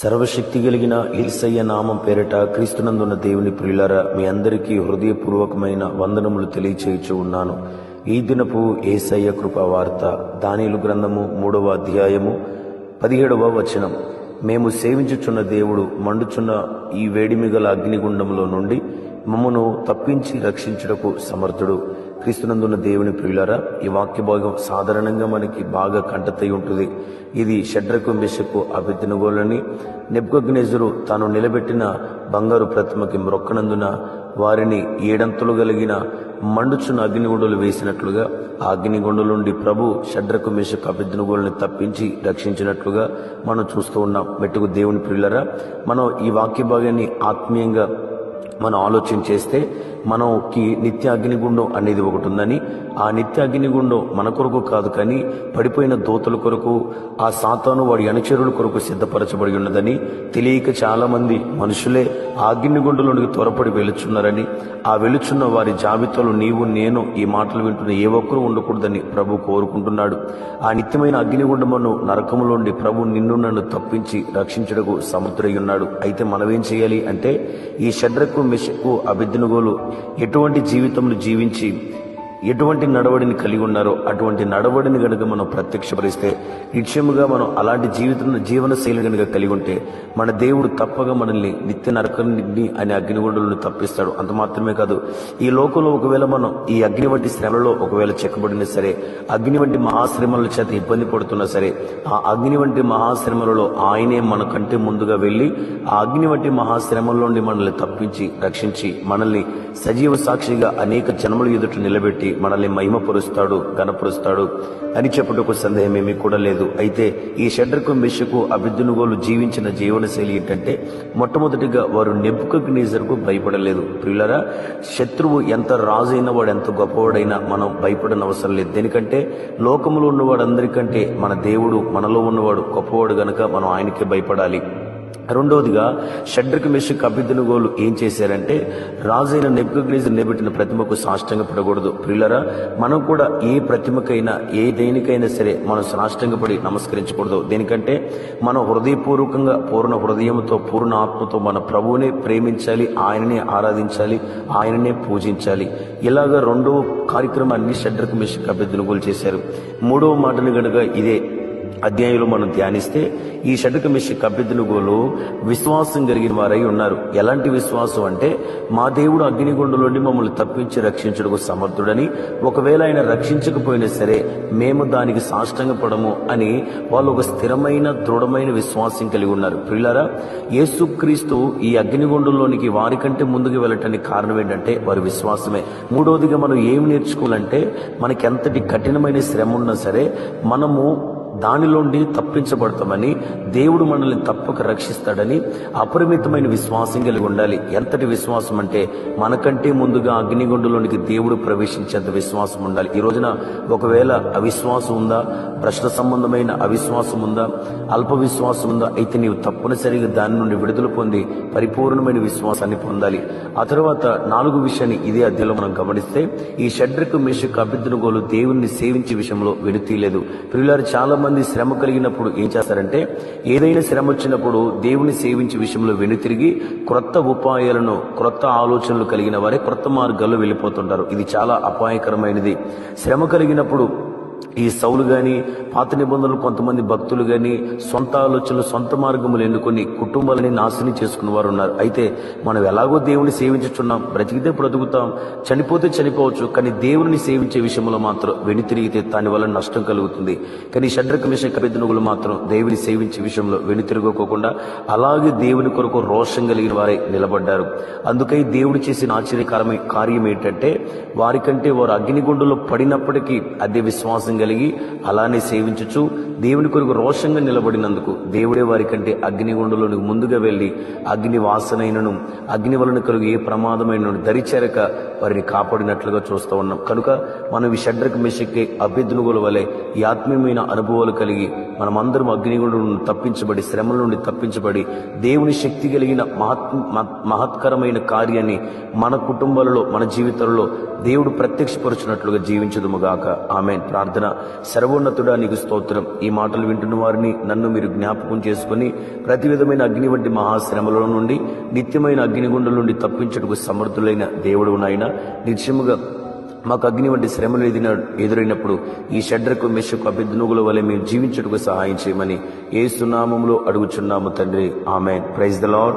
సర్వశక్తి కలిగిన ఏసయ్య నామం పేరిట క్రీస్తునందున్న దేవుని ప్రియులారా మీ అందరికీ హృదయపూర్వకమైన వందనములు తెలియచేయచ్చు ఉన్నాను. ఈ దినపు ఏసయ్య కృప వార్త దానిలు గ్రంథము మూడవ అధ్యాయము పదిహేడవ వచనం. మేము సేవించుచున్న దేవుడు మండుచున్న ఈ వేడిమిగల అగ్నిగుండంలో నుండి మమ్మను తప్పించి రక్షించుటకు సమర్థుడు. క్రీస్తునందున్న దేవుని ప్రియులరా ఈ వాక్య భాగం సాధారణంగా మనకి బాగా కంటతై ఉంటుంది. ఇది షడ్రకు మెషకు అభితినుగోలని నెబ్గగ్నేజరు తాను నిలబెట్టిన బంగారు ప్రతిమకి మ్రొక్కనందున వారిని ఏడంతులు కలిగిన మండుచున్న అగ్నిగుండలు వేసినట్లుగా ఆ అగ్నిగుండు నుండి ప్రభు షడ్రకు మెషకు అభిజ్ఞగోళ్ళని తప్పించి రక్షించినట్లుగా మనం చూస్తూ ఉన్నాం. మెట్టుకు దేవుని ప్రిల్లరా మనం ఈ వాక్య భాగాన్ని ఆత్మీయంగా మనం ఆలోచన చేస్తే మనకి నిత్య అగ్నిగుండం అనేది ఒకటి ఉందని ఆ నిత్య అగ్నిగుండం మన కొరకు కాదు కానీ పడిపోయిన దోతల కొరకు ఆ సాతాను వాడి అనుచరుల కొరకు సిద్ధపరచబడి ఉన్నదని తెలియక చాలామంది మనుషులే అగ్నిగుండంలోనికి త్వరపడి వెలుచున్నారని ఆ వెలుచున్న వారి జాబితాలో నీవు నేను ఈ మాటలు వింటున్న ఏ ఒక్కరూ ఉండకూడదని ప్రభు కోరుకుంటున్నాడు. ఆ నిత్యమైన అగ్నిగుండమును నరకములోండి ప్రభు నిన్ను నన్ను తప్పించి రక్షించడకు సమర్థుడై ఉన్నాడు అయితే మనమేం చేయాలి అంటే ఈ షడ్రకు మెషకు అభిజ్ఞగోలు ఎటువంటి జీవితంలో జీవించి ఎటువంటి నడవడిని కలిగి ఉన్నారో అటువంటి నడవడిని గనుక మనం ప్రత్యక్షపరిస్తే నిశ్చయముగా మనం అలాంటి జీవితం జీవన శైలి గనుక కలిగి ఉంటే మన దేవుడు తప్పగా మనల్ని నిత్య నరకని అనే అగ్నిగుండులను తప్పిస్తాడు. అంత మాత్రమే కాదు ఈ లోకంలో ఒకవేళ మనం ఈ అగ్ని వంటి శ్రమలో ఒకవేళ చెక్కబడినా సరే అగ్ని వంటి మహాశ్రమల చేత ఇబ్బంది పడుతున్నా సరే ఆ అగ్ని వంటి మహాశ్రమలలో ఆయనే మన కంటే ముందుగా వెళ్ళి ఆ అగ్ని వంటి మహాశ్రమల నుండి మనల్ని తప్పించి రక్షించి మనల్ని సజీవ సాక్షిగా అనేక జన్మలు ఎదుట నిలబెట్టి మనల్ని మహిమపరుస్తాడు ఘనపరుస్తాడు అని చెప్పుటకు సందేహమేమీ కూడా లేదు. అయితే ఈ షడ్రకు మెషకు అభిద్దునుగోలు జీవించిన జీవనశైలి ఏంటంటే మొట్టమొదటిగా వారు నెప్పుకు నీజర్కు భయపడలేదు. ప్రియులరా శత్రువు ఎంత రాజైన వాడు ఎంత గొప్పవాడైనా మనం భయపడనవసరం అవసరం లేదు. దేనికంటే లోకంలో ఉన్నవాడందరికంటే మన దేవుడు మనలో ఉన్నవాడు గొప్పవాడు గనక మనం ఆయనకే భయపడాలి. రెండవదిగా షడ్రక మెషక్ అభిద్దునుగోలు ఏం చేశారంటే రాజైన నెబ్గగ్నేజు నిలబెట్టిన ప్రతిమకు సాష్టంగా పడకూడదు. ప్రియులరా మనం కూడా ఏ ప్రతిమకైనా ఏ దేనికైనా సరే మనం సాష్టంగా పడి నమస్కరించకూడదు. దేనికంటే మనం హృదయపూర్వకంగా పూర్ణ హృదయంతో పూర్ణ ఆత్మతో మన ప్రభువునే ప్రేమించాలి ఆయననే ఆరాధించాలి ఆయననే పూజించాలి. ఇలాగ రెండవ కార్యక్రమాన్ని షడ్రక మెషక్ అభిద్దునుగోలు చేశారు. మూడవ మాటను గనుక ఇదే అధ్యాయంలో మనం ధ్యానిస్తే ఈ షటుక మిషి కబ్బెద్దునుగోలు విశ్వాసం కలిగిన వారై ఉన్నారు. ఎలాంటి విశ్వాసం అంటే మా దేవుడు అగ్నిగుండంలోని మమ్మల్ని తప్పించి రక్షించడకు సమర్థుడని ఒకవేళ ఆయన రక్షించకపోయినా సరే మేము దానికి సాష్టంగపడము అని వాళ్ళు ఒక స్థిరమైన దృఢమైన విశ్వాసం కలిగి ఉన్నారు. ప్రియులారా యేసుక్రీస్తు ఈ అగ్నిగుండంలోనికి వారికంటే ముందుకు వెళ్ళటానికి కారణం ఏంటంటే వారి విశ్వాసమే. మూడవదిగా మనం ఏమి నేర్చుకోవాలంటే మనకి ఎంతటి కఠినమైన శ్రమ ఉన్నా సరే మనము దానిలోండి తప్పించబడతామని దేవుడు మనల్ని తప్పక రక్షిస్తాడని అపరిమితమైన విశ్వాసం కలిగి ఉండాలి. ఎంతటి విశ్వాసం అంటే మనకంటే ముందుగా అగ్నిగుండులోనికి దేవుడు ప్రవేశించేంత విశ్వాసం ఉండాలి. ఈ రోజున ఒకవేళ అవిశ్వాసం ఉందా ప్రశ్న సంబంధమైన అవిశ్వాసం ఉందా అల్ప విశ్వాసం ఉందా అయితే నీవు తప్పనిసరిగా దాని నుండి విడుదల పొంది పరిపూర్ణమైన విశ్వాసాన్ని పొందాలి. ఆ తర్వాత నాలుగు విషయాన్ని ఇదే అధ్యయనం మనం గమనిస్తే ఈ షడ్రకు మేషకు అభిద్రగోలు దేవుణ్ణి సేవించే విషయంలో వెనుతీయలేదు పిల్లలు చాలా మంది శ్రమ కలిగినప్పుడు ఏం చేస్తారంటే ఏదైనా శ్రమ వచ్చినప్పుడు దేవుని సేవించే విషయంలో వెనుతిరిగి క్రొత్త ఉపాయాలను క్రొత్త ఆలోచనలు కలిగిన వారే క్రొత్త మార్గాల్లో వెళ్ళిపోతుంటారు. ఇది చాలా అపాయకరమైనది. శ్రమ కలిగినప్పుడు ఈ సౌలు కానీ పాత నిబంధనలు కొంతమంది భక్తులు కానీ సొంత ఆలోచనలు సొంత మార్గములు ఎన్నుకొని కుటుంబాలని నాశనం చేసుకున్న వారు ఉన్నారు. అయితే మనం ఎలాగో దేవుని సేవించుచున్నాం బ్రతికితే బ్రతుకుతాం చనిపోతే చనిపోవచ్చు కానీ దేవుని సేవించే విషయంలో మాత్రం వెనుతిరిగితే దాని వల్ల నష్టం కలుగుతుంది. కానీ షడ్రక మిషన్ కవితనుగులు మాత్రం దేవుని సేవించే విషయంలో వెనుతిరగకోకుండా అలాగే దేవుని కొరకు రోషం కలిగిన వారే నిలబడ్డారు. అందుకై దేవుడు చేసిన ఆశ్చర్యకరమైన కార్యం ఏంటంటే వారికంటే వారు అగ్నిగుండంలో పడినప్పటికీ అదే విశ్వాసం కలిగి అలానే సేవించుచు దేవుని కొరకు రోషంగా నిలబడినందుకు దేవుడే వారి కంటే అగ్నిగుండంలోనికి ముందుగా వెళ్ళి అగ్ని వాసనైనను అగ్ని వలన కలుగు ఏ ప్రమాదమైన దరిచేరక వారిని కాపాడినట్లుగా చూస్తూ ఉన్నాం. కనుక మనం ఈ షడ్రక మెషక్కి అభ్యర్థునుగోల వలె ఈ ఆత్మీయమైన అనుభవాలు కలిగి మనమందరం అగ్నిగుండం నుండి తప్పించబడి శ్రమల నుండి తప్పించబడి దేవుని శక్తి కలిగిన మహత్ మహత్కరమైన కార్యాన్ని మన కుటుంబాలలో మన జీవితంలో దేవుడు ప్రత్యక్షపరుచినట్లుగా జీవించదుముగాక ఆమె ప్రార్థన ప్రార్థన. సర్వోన్నతుడా నీకు స్తోత్రం. ఈ మాటలు వింటున్న వారిని నన్ను మీరు జ్ఞాపకం చేసుకుని ప్రతి విధమైన అగ్ని వంటి మహాశ్రమల నుండి నిత్యమైన అగ్నిగుండం నుండి తప్పించుటకు సమర్థులైన దేవుడు నాయన. నిత్యముగా మాకు అగ్ని వంటి శ్రమలు ఎదిన ఎదురైనప్పుడు ఈ షడ్రకు మెషకు అభిద్నుగుల వలె మేము జీవించుటకు సహాయం చేయమని ఏ సునామంలో అడుగుచున్నాము తండ్రి. ఆమె ప్రైజ్ ద లాడ్